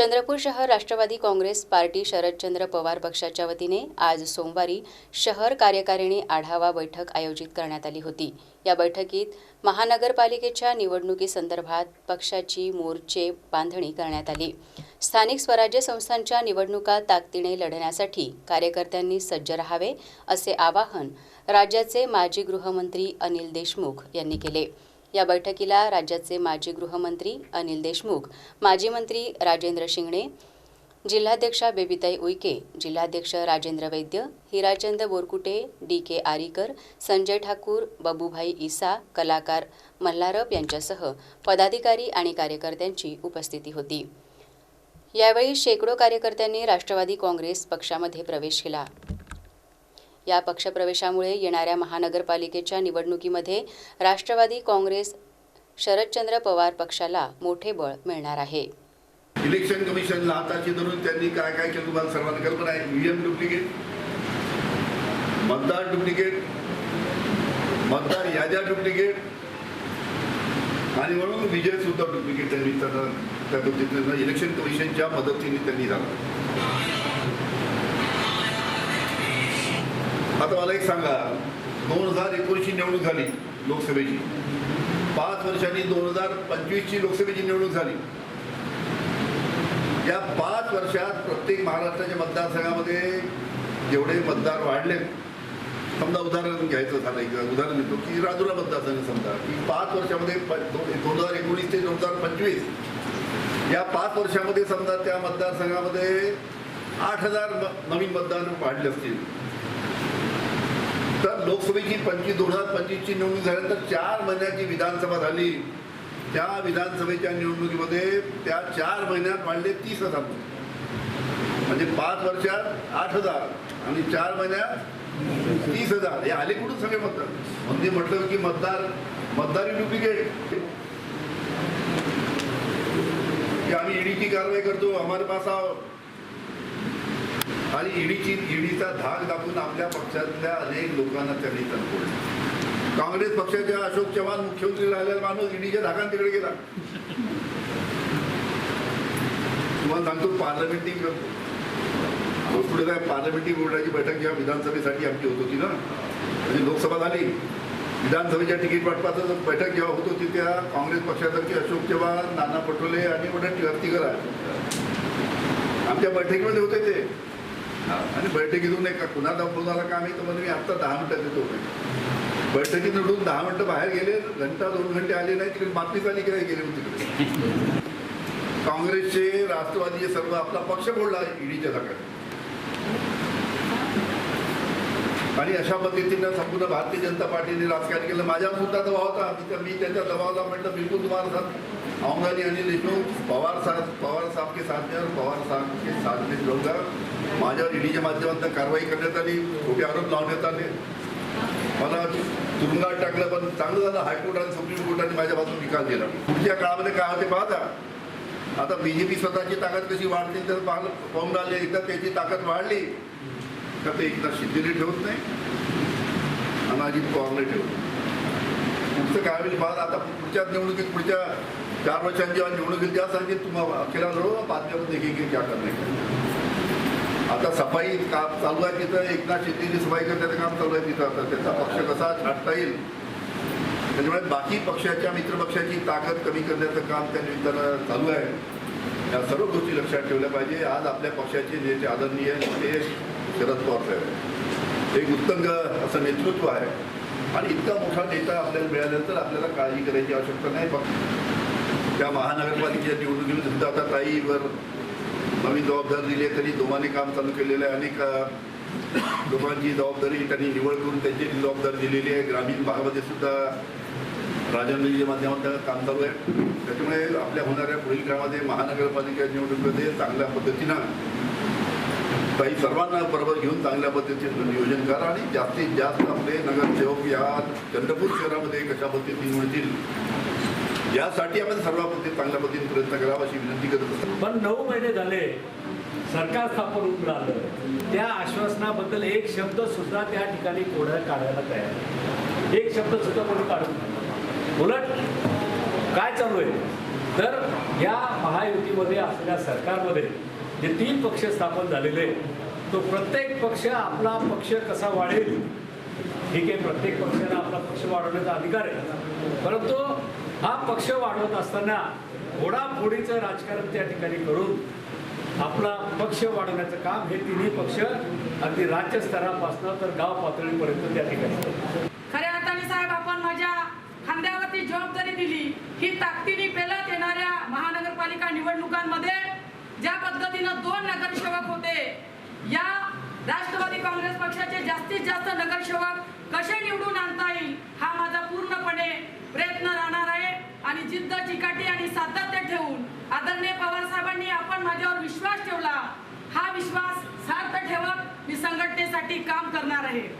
चंद्रपूर शहर राष्ट्रवादी काँग्रेस पार्टी शरदचंद्र पवार पक्षाच्या वतीने आज सोमवारी शहर कार्यकारिणी आढावा बैठक आयोजित करण्यात आली होती. या बैठकीत महानगरपालिकेच्या निवडणुकीसंदर्भात पक्षाची मोर्चे बांधणी करण्यात आली. स्थानिक स्वराज्य संस्थांच्या निवडणुका ताकदीने लढण्यासाठी कार्यकर्त्यांनी सज्ज राहावे असे आवाहन राज्याचे माजी गृहमंत्री अनिल देशमुख यांनी केले. या बैठकीला राज्याचे माजी गृहमंत्री अनिल देशमुख माजी मंत्री राजेंद्र शिंगणे जिल्हाध्यक्षा बेबीताई उईके जिल्हाध्यक्ष राजेंद्र वैद्य हिराचंद बोरकुटे डी के आरीकर संजय ठाकूर बबूभाई इसा कलाकार मल्हारप यांच्यासह पदाधिकारी आणि कार्यकर्त्यांची उपस्थिती होती. यावेळी शेकडो कार्यकर्त्यांनी राष्ट्रवादी काँग्रेस पक्षामध्ये प्रवेश केला. या पक्षप्रवेशामुळे येणाऱ्या महानगरपालिकेच्या निवडणुकीमध्ये राष्ट्रवादी काँग्रेस शरदचंद्र पवार पक्षाला मोठे बळ मिळणार आहे. इलेक्शन कमिशनला हाताशी धरून त्यांनी काय काय केलं तुम्हाला सर्वांना कल्पना आहे? ईव्हीएम डुप्लिकेट मतदार डुप्लिकेट मतदार याद्या डुप्लिकेट आणि म्हणून विजय सुद्धा डुप्लिकेट त्यांनी त्यांना त्या पद्धतीनं इलेक्शन कमिशनच्या मदतीने त्यांनी झाला. आता मला एक सांगा. दोन हजार एकोणीसची निवडणूक झाली लोकसभेची. पाच वर्षांनी दोन हजार पंचवीसची लोकसभेची निवडणूक झाली. या पाच वर्षात प्रत्येक महाराष्ट्राच्या मतदारसंघामध्ये जेवढे मतदार वाढले समजा उदाहरण घ्यायचं झालं एक उदाहरण देतो की राजुरा मतदारसंघ समजा की पाच वर्षामध्ये प- दोन हजार एकोणीस ते दोन हजार पंचवीस या पाच वर्षामध्ये समजा त्या मतदारसंघामध्ये आठ हजार नवीन मतदार वाढले असतील. तर लोकसभेची पंचवीस दोन हजार पंचवीसची निवडणूक झाल्यानंतर चार महिन्याची विधानसभा झाली. त्या विधानसभेच्या निवडणुकीमध्ये त्या चार महिन्यात वाढले तीस हजार म्हणजे पाच वर्षात आठ हजार आणि चार महिन्यात तीस हजार. हे आले कुठून सगळे मतदार? म्हणजे म्हटलं की मतदार मतदारी डुप्लिकेट. की आम्ही ईडीची कारवाई करतो हमारे पास आणि ईडीची ईडीचा धाक दाखवून आपल्या पक्षातल्या अनेक लोकांना त्यांनी तणकोडलं काँग्रेस पक्षाच्या अशोक चव्हाण मुख्यमंत्री राहिलेला माणूस ईडीच्या धाकान तिकडे गेला. तुम्हाला सांगतो पार्लमेंटिंग पुढे काय पार्लमेंटिंग बोर्डाची बैठक जेव्हा विधानसभेसाठी आमची होत होती ना म्हणजे लोकसभा झाली. विधानसभेच्या तिकीट वाटपाचं बैठक जेव्हा होत होती त्या काँग्रेस पक्षातर्फे अशोक चव्हाण नाना पटोले आणि वडट्टीवर आमच्या बैठकीमध्ये होते ते. आणि बैठकीतून एक कुणाला आला का आम्ही तर म्हणजे मी आत्ता दहा मिनटात देतो बैठकीत उठून दहा मिनटं बाहेर गेले घंटा दोन घंटे आले नाही तिकडे बातमी आली की गेले मग तिकडे. काँग्रेसचे राष्ट्रवादीचे सर्व आपला पक्ष बोलला ईडीच्या जागात आणि अशा पद्धतीनं संपूर्ण भारतीय जनता पार्टीने राजकारण केलं. माझ्या सुद्धा दबाव होता. मी मी त्याच्या दबावाला म्हटलं बिलकुल तुम्हाला आऊंगा औंगानी आणि देशमुख पवार साहेब पवार साहेब के साथ में और पवार साहब के साथ में जाऊंगा माझ्यावर ईडीच्या माध्यमातून कारवाई करण्यात आली. खोटे आरोप लावण्यात आले. मला तुरुंगात टाकलं पण चांगलं झालं. हायकोर्ट आणि सुप्रीम कोर्टाने माझ्या बाजून निकाल दिला पुढच्या काळामध्ये काय होते पाहता? आता बीजेपी स्वतःची ताकद कशी वाढते तर पाहून राहिले. एकदा त्याची ताकद वाढली तर ते एकदा शिंदेने ठेवत नाही. आणि अजित पवारने ठेवत पुढचं काय होईल पाहता? आता पुढच्या निवडणुकीत पुढच्या चार वर्षांची जेव्हा निवडणुकीत त्या सांगते तुम्हाला अखेरा लढो बातम्या की क्या करणे आता सफाई काम चालू आहे तिथं एकनाथ शेतीची सफाई करण्याचं काम चालू आहे तिथं. आता त्याचा पक्ष कसा छाटता येईल? त्याच्यामुळे बाकी पक्षाच्या मित्रपक्षाची ताकद कमी करण्याचं काम त्या निमित्तानं चालू आहे. या सर्व गोष्टी लक्षात ठेवल्या पाहिजे. आज आपल्या पक्षाचे जे आदरणीय ते शरद पवार साहेब एक उत्तंग असं नेतृत्व आहे. आणि इतका मोठा नेता आपल्याला मिळाल्यानंतर आपल्याला काळजी करायची आवश्यकता नाही. फक्त त्या महानगरपालिकेच्या निवडणुकीमध्ये सुद्धा आता ताईवर नवीन जबाबदारी दिली आहे. त्यांनी दोघांनी काम चालू केलेलं आहे. अनेक लोकांची जबाबदारी त्यांनी निवड करून त्यांची जबाबदारी दिलेली आहे. ग्रामीण भागामध्ये सुद्धा राजनजीच्या माध्यमातून काम चालू आहे. त्याच्यामुळे आपल्या होणाऱ्या पुढील काळामध्ये महानगरपालिका निवडणुकीमध्ये चांगल्या पद्धतीनं काही सर्वांना बरोबर घेऊन चांगल्या पद्धतीचं नियोजन करा आणि जास्तीत जास्त आपले नगरसेवक या चंद्रपूर शहरामध्ये कशा पद्धतीने मिळतील यासाठी आपण सर्व पद्धती चांगल्या पद्धतीने प्रयत्न करावा अशी विनंती करत असतो. पण नऊ महिने झाले सरकार स्थापन होऊन राहिलं. त्या आश्वासनाबद्दल एक शब्द सुद्धा त्या ठिकाणी कोढ काढायला तयार एक शब्द सुद्धा कोणी काढून उलट काय चालू आहे? तर या महायुतीमध्ये असलेल्या सरकारमध्ये जे तीन पक्ष स्थापन झालेले तो प्रत्येक पक्ष आपला पक्ष कसा वाढेल ठीक आहे प्रत्येक पक्षाला आपला पक्ष वाढवण्याचा अधिकार आहे. परंतु हा पक्ष वाढवत असताना घोडाफोडीचं राजकारण त्या ठिकाणी करून आपला पक्ष वाढवण्याचं काम हे तिन्ही पक्ष अगदी राज्य स्तरापासून तर गाव पातळीपर्यंत त्या ठिकाणी खऱ्या अर्थाने साहेब आपण माझ्या खांद्यावरती जबाबदारी दिली ही ताकदीने पेलत येणाऱ्या महानगरपालिका निवडणुकांमध्ये ज्या पद्धतीनं दोन नगरसेवक होते या राष्ट्रवादी काँग्रेस पक्षाचे जास्तीत जास्त नगरसेवक कसे निवडून आणता येईल हा माझा पूर्णपणे प्रयत्न राहणार आहे. आणि जिद्द चिकाटी आणि सातत्य ठेवून आदरणीय पवार साहेबांनी आपण माझ्यावर विश्वास ठेवला. हा विश्वास सार्थ ठेवत मी संघटनेसाठी काम करणार आहे.